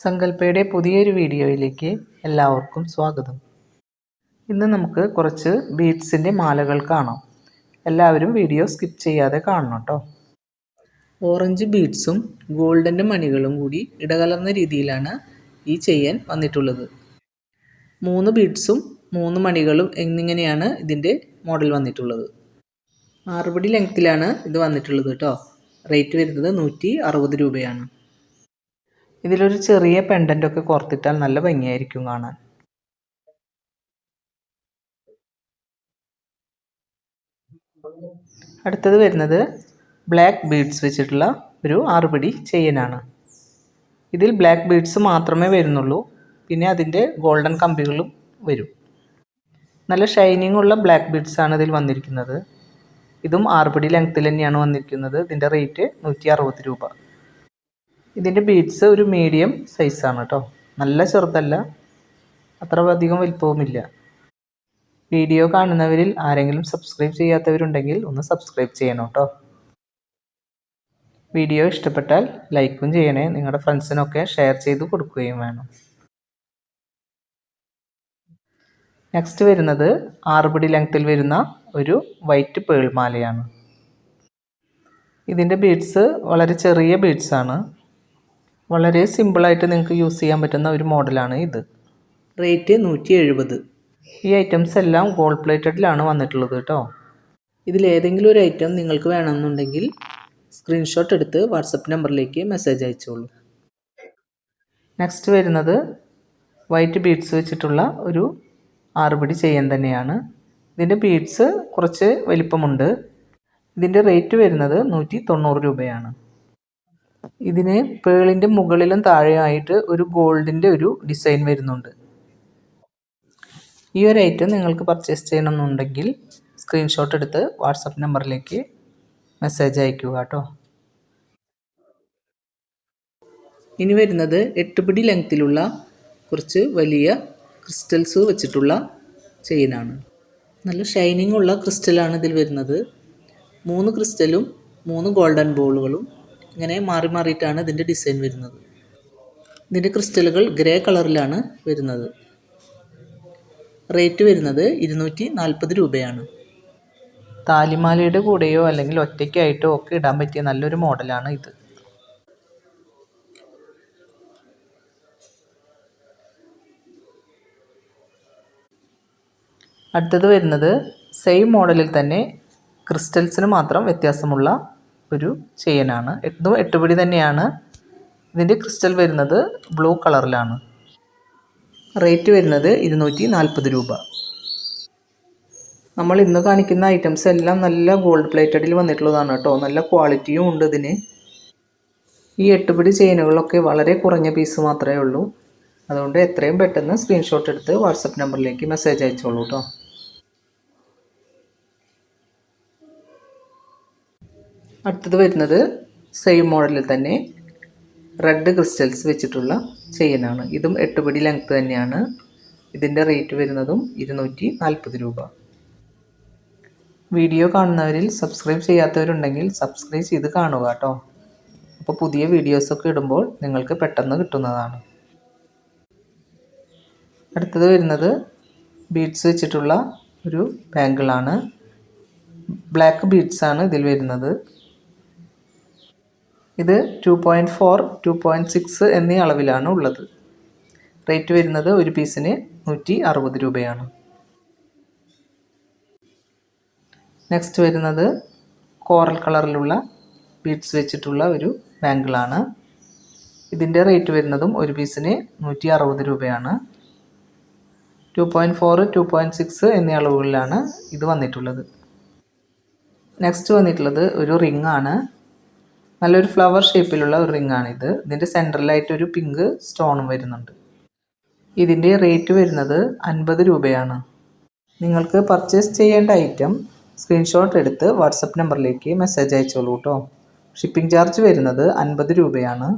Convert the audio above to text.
സങ്കല്പയുടെ പുതിയൊരു വീഡിയോയിലേക്ക് എല്ലാവർക്കും സ്വാഗതം. ഇന്ന് നമുക്ക് കുറച്ച് ബീഡ്സിന്റെ മാലകൾ കാണാം. എല്ലാവരും വീഡിയോ സ്കിപ്പ് ചെയ്യാതെ കാണണം കേട്ടോ ഓറഞ്ച് ബീഡ്സും ഗോൾഡന്റെ മണികളും കൂടി ഇടകലർന്ന രീതിയിലാണ് ഈ ചെയ്യാൻ വന്നിട്ടുള്ളത്. മൂന്ന് ബീഡ്സും മൂന്ന് മണികളും എന്നിങ്ങനെയാണ് ഇതിന്റെ മോഡൽ വന്നിട്ടുള്ളത്. ആറുപടി ലെങ്ത്തിലാണ് ഇത് വന്നിട്ടുള്ളത് കേട്ടോ റേറ്റ് വരുന്നത് നൂറ്റി അറുപത് രൂപയാണ്. ഇതിലൊരു ചെറിയ പെൻഡന്റൊക്കെ കോർത്തിട്ടാൽ നല്ല ഭംഗിയായിരിക്കും കാണാൻ. അടുത്തത് വരുന്നത് ബ്ലാക്ക് ബീഡ്സ് വെച്ചിട്ടുള്ള ഒരു ആറുപിടി ചെയിനാണ്. ഇതിൽ ബ്ലാക്ക് ബീഡ്സ് മാത്രമേ വരുന്നുള്ളൂ. പിന്നെ അതിന്റെ ഗോൾഡൻ കമ്പികളും വരും. നല്ല ഷൈനിങ് ഉള്ള ബ്ലാക്ക് ബീഡ്സ് ആണ് ഇതിൽ വന്നിരിക്കുന്നത്. ഇതും ആറുപടി ലെങ്ത്തിൽ തന്നെയാണ് വന്നിരിക്കുന്നത്. ഇതിന്റെ റേറ്റ് നൂറ്റി അറുപത് രൂപ. ഇതിന്റെ ബീഡ്സ് ഒരു മീഡിയം സൈസാണ് കേട്ടോ നല്ല ചെറുതല്ല അത്ര അധികം വലിപ്പവുമില്ല. വീഡിയോ കാണുന്നവരിൽ ആരെങ്കിലും സബ്സ്ക്രൈബ് ചെയ്യാത്തവരുണ്ടെങ്കിൽ ഒന്ന് സബ്സ്ക്രൈബ് ചെയ്യണം കേട്ടോ വീഡിയോ ഇഷ്ടപ്പെട്ടാൽ ലൈക്കും ചെയ്യണേ നിങ്ങളുടെ ഫ്രണ്ട്സിനൊക്കെ ഷെയർ ചെയ്ത് കൊടുക്കുകയും വേണം. നെക്സ്റ്റ് വരുന്നത് ആറുപടി ലെങ്ത്തിൽ വരുന്ന ഒരു വൈറ്റ് പേൾ മാലയാണ്. ഇതിന്റെ ബീഡ്സ് വളരെ ചെറിയ ബീഡ്സാണ് വളരെ സിമ്പിളായിട്ട് നിങ്ങൾക്ക് യൂസ് ചെയ്യാൻ പറ്റുന്ന ഒരു മോഡലാണ് ഇത്. റേറ്റ് നൂറ്റി എഴുപത് ഈ ഐറ്റംസ് എല്ലാം ഗോൾഡ് പ്ലേറ്റഡിലാണ് വന്നിട്ടുള്ളത് കേട്ടോ. ഇതിലേതെങ്കിലും ഒരു ഐറ്റം നിങ്ങൾക്ക് വേണമെന്നുണ്ടെങ്കിൽ സ്ക്രീൻഷോട്ട് എടുത്ത് വാട്സപ്പ് നമ്പറിലേക്ക് മെസ്സേജ് അയച്ചോളൂ. നെക്സ്റ്റ് വരുന്നത് വൈറ്റ് ബീഡ്സ് വെച്ചിട്ടുള്ള ഒരു ആറുപടി ചെയ്യാൻ തന്നെയാണ്. ഇതിന്റെ ബീഡ്സ് കുറച്ച് വലിപ്പമുണ്ട്. ഇതിന്റെ റേറ്റ് വരുന്നത് നൂറ്റി തൊണ്ണൂറ് രൂപയാണ്. ഇതിന് പേളിന്റെ മുകളിലും താഴെയായിട്ട് ഒരു ഗോൾഡിന്റെ ഒരു ഡിസൈൻ വരുന്നുണ്ട്. ഈ ഒരു ഐറ്റം നിങ്ങൾക്ക് പർച്ചേസ് ചെയ്യണമെന്നുണ്ടെങ്കിൽ സ്ക്രീൻഷോട്ട് എടുത്ത് വാട്സപ്പ് നമ്പറിലേക്ക് മെസ്സേജ് അയക്കുക കേട്ടോ. ഇനി വരുന്നത് എട്ട് പിടി ലെങ്ത്തിലുള്ള കുറച്ച് വലിയ ക്രിസ്റ്റൽസ് വെച്ചിട്ടുള്ള ചെയിനാണ് നല്ല ഷൈനിങ് ഉള്ള ക്രിസ്റ്റലാണ് ഇതിൽ വരുന്നത്. മൂന്ന് ക്രിസ്റ്റലും മൂന്ന് ഗോൾഡൻ ബോളുകളും ഇങ്ങനെ മാറി മാറിയിട്ടാണ് ഇതിന്റെ ഡിസൈൻ വരുന്നത്. ഇതിന്റെ ക്രിസ്റ്റലുകൾ ഗ്രേ കളറിലാണ് വരുന്നത്. റേറ്റ് വരുന്നത് ഇരുന്നൂറ്റി നാൽപ്പത് രൂപയാണ്. താലിമാലയുടെ കൂടെയോ അല്ലെങ്കിൽ ഒറ്റയ്ക്കായിട്ടോ ഒക്കെ ഇടാൻ പറ്റിയ നല്ലൊരു മോഡലാണ് ഇത്. അടുത്തത് വരുന്നത് സെയിം മോഡലിൽ തന്നെ ക്രിസ്റ്റൽസിന് മാത്രം വ്യത്യാസമുള്ള ഒരു ചെയിനാണ് ഇതും എട്ടുപിടി തന്നെയാണ്. ഇതിന്റെ ക്രിസ്റ്റൽ വരുന്നത് ബ്ലൂ കളറിലാണ്. റേറ്റ് വരുന്നത് ഇരുന്നൂറ്റി നാൽപ്പത് രൂപ. നമ്മൾ ഇന്ന് കാണിക്കുന്ന ഐറ്റംസ് എല്ലാം നല്ല ഗോൾഡ് പ്ലേറ്റഡിൽ വന്നിട്ടുള്ളതാണ് കേട്ടോ. നല്ല ക്വാളിറ്റിയും ഉണ്ട് ഇതിന്. ഈ എട്ടുപിടി ചെയിനുകളൊക്കെ വളരെ കുറഞ്ഞ പീസ് മാത്രമേ ഉള്ളൂ. അതുകൊണ്ട് എത്രയും പെട്ടെന്ന് സ്ക്രീൻഷോട്ട് എടുത്ത് വാട്സപ്പ് നമ്പറിലേക്ക് മെസ്സേജ് അയച്ചോളൂ കേട്ടോ. അടുത്തത് വരുന്നത് സെയിം മോഡലിൽ തന്നെ റെഡ് ക്രിസ്റ്റൽസ് വെച്ചിട്ടുള്ള ചെയിനാണ് ഇതും എട്ടുപടി ലെങ്ത്ത് തന്നെയാണ്. ഇതിന്റെ റേറ്റ് വരുന്നതും ഇരുന്നൂറ്റി നാൽപ്പത് രൂപ. വീഡിയോ കാണുന്നവരിൽ സബ്സ്ക്രൈബ് ചെയ്യാത്തവരുണ്ടെങ്കിൽ സബ്സ്ക്രൈബ് ചെയ്ത് കാണുക കേട്ടോ. അപ്പോൾ പുതിയ വീഡിയോസൊക്കെ ഇടുമ്പോൾ നിങ്ങൾക്ക് പെട്ടെന്ന് കിട്ടുന്നതാണ്. അടുത്തത് വരുന്നത് ബീഡ്സ് വെച്ചിട്ടുള്ള ഒരു ബാങ്കിളാണ് ബ്ലാക്ക് ബീഡ്സാണ് ഇതിൽ വരുന്നത്. ഇത് two point four two point six എന്നീ അളവിലാണ് ഉള്ളത്. റേറ്റ് വരുന്നത് ഒരു പീസിന് നൂറ്റി അറുപത് രൂപയാണ്. നെക്സ്റ്റ് വരുന്നത് കോറൽ കളറിലുള്ള ബീഡ്സ് വെച്ചിട്ടുള്ള ഒരു ബാങ്കിളാണ് ഇതിന്റെ റേറ്റ് വരുന്നതും ഒരു പീസിന് നൂറ്റി അറുപത് രൂപയാണ്. Two point four two point six എന്നീ അളവുകളിലാണ് ഇത് വന്നിട്ടുള്ളത്. നെക്സ്റ്റ് വന്നിട്ടുള്ളത് ഒരു റിംഗ് ആണ്. നല്ലൊരു ഫ്ലവർ ഷേപ്പിലുള്ള ഒരു റിംഗ് ആണിത്. ഇതിന്റെ സെന്ററിലായിട്ട് ഒരു പിങ്ക് സ്റ്റോണും വരുന്നുണ്ട്. ഇതിന്റെ റേറ്റ് വരുന്നത് അൻപത് രൂപയാണ്. നിങ്ങൾക്ക് പർച്ചേസ് ചെയ്യേണ്ട ഐറ്റം സ്ക്രീൻഷോട്ട് എടുത്ത് വാട്സപ്പ് നമ്പറിലേക്ക് മെസ്സേജ് അയച്ചോളൂ കേട്ടോ ഷിപ്പിംഗ് ചാർജ് വരുന്നത് അൻപത് രൂപയാണ്.